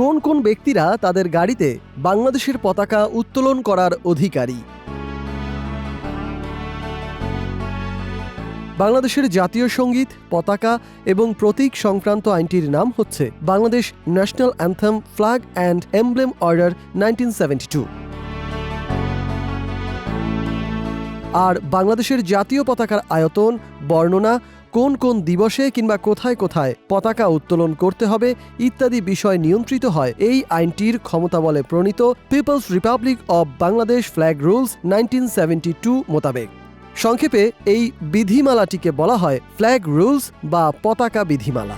কোন কোন ব্যক্তিরা তাদের গাড়িতে বাংলাদেশের পতাকা উত্তোলন করার অধিকারী? বাংলাদেশের জাতীয় সংগীত, পতাকা এবং প্রতীক সংক্রান্ত আইনটির নাম হচ্ছে Bangladesh national anthem flag and emblem order nineteen আর বাংলাদেশের জাতীয় পতাকার আয়তন, বর্ণনা কোন কোন দিবসে কিংবা কোথায় কোথায় পতাকা উত্তোলন করতে হবে ইত্যাদি বিষয় নিয়ন্ত্রিত হয়। এই আইনটির ক্ষমতা বলে প্রণীত people's republic of Bangladesh flag rules nineteen মোতাবেক। সংক্ষেপে এই বিধিমালাটিকে বলা হয় ফ্ল্যাগ রুলস বা পতাকা বিধিমালা।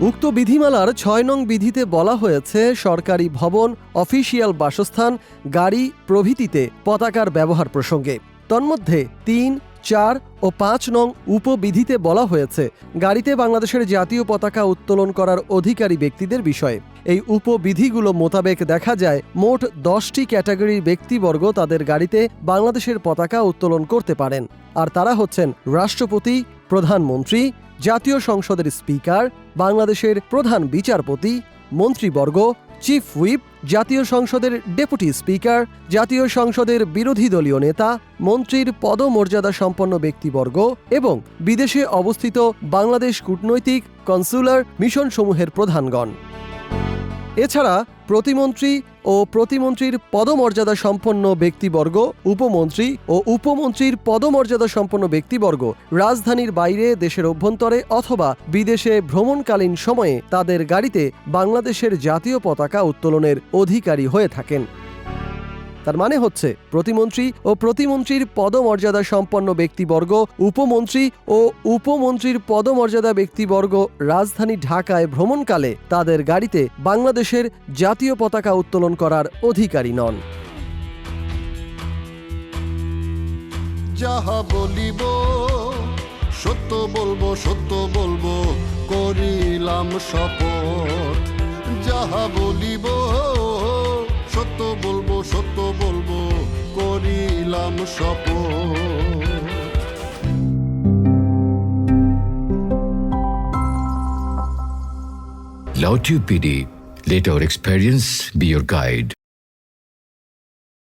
উক্ত বিধিমালার ছয় নং বিধিতে বলা হয়েছে, সরকারি ভবন, অফিসিয়াল বাসস্থান, গাড়ি প্রভৃতিতে পতাকার ব্যবহার প্রসঙ্গে। তন্মধ্যে তিন, চার ও পাঁচ নং উপবিধিতে বলা হয়েছে, গাড়িতে বাংলাদেশের জাতীয় পতাকা উত্তোলন করার অধিকারী ব্যক্তিদের বিষয়ে। এই উপবিধিগুলো মোতাবেক দেখা যায়, মোট দশটি ক্যাটাগরির ব্যক্তিবর্গ তাদের গাড়িতে বাংলাদেশের পতাকা উত্তোলন করতে পারেন। আর তারা হচ্ছেন রাষ্ট্রপতি, প্রধানমন্ত্রী, জাতীয় সংসদের স্পিকার, বাংলাদেশের প্রধান বিচারপতি, মন্ত্রীবর্গ চিফ হুইপ, জাতীয় সংসদের ডেপুটি স্পিকার, জাতীয় সংসদের বিরোধী দলীয় নেতা, মন্ত্রীর পদমর্যাদা সম্পন্ন ব্যক্তিবর্গ এবং বিদেশে অবস্থিত বাংলাদেশ কূটনৈতিক কনসুলার মিশনসমূহের প্রধানগণ। এছাড়া প্রতিমন্ত্রী ও প্রতিমন্ত্রীর পদমর্যাদা সম্পন্ন ব্যক্তিবর্গ, উপমন্ত্রী ও উপমন্ত্রীর পদমর্যাদা সম্পন্ন ব্যক্তিবর্গ রাজধানীর বাইরে দেশের অভ্যন্তরে অথবা বিদেশে ভ্রমণকালীন সময়ে তাদের গাড়িতে বাংলাদেশের জাতীয় পতাকা উত্তোলনের অধিকারী হয়ে থাকেন। তার মানে হচ্ছে প্রতিমন্ত্রী ও প্রতিমন্ত্রীর পদমর্যাদা সম্পন্ন ব্যক্তিবর্গ, উপমন্ত্রী ও উপমন্ত্রীর পদমর্যাদা ব্যক্তিবর্গ রাজধানী ঢাকায় ভ্রমণকালে তাদের গাড়িতে বাংলাদেশের জাতীয় পতাকা উত্তোলন করার অধিকারী নন। যাহা বলিব, সত্য বলব সত্য বলব, করিলাম শপথ। যাহা করিলাম শপথ Loud PD, let our experience be your guide.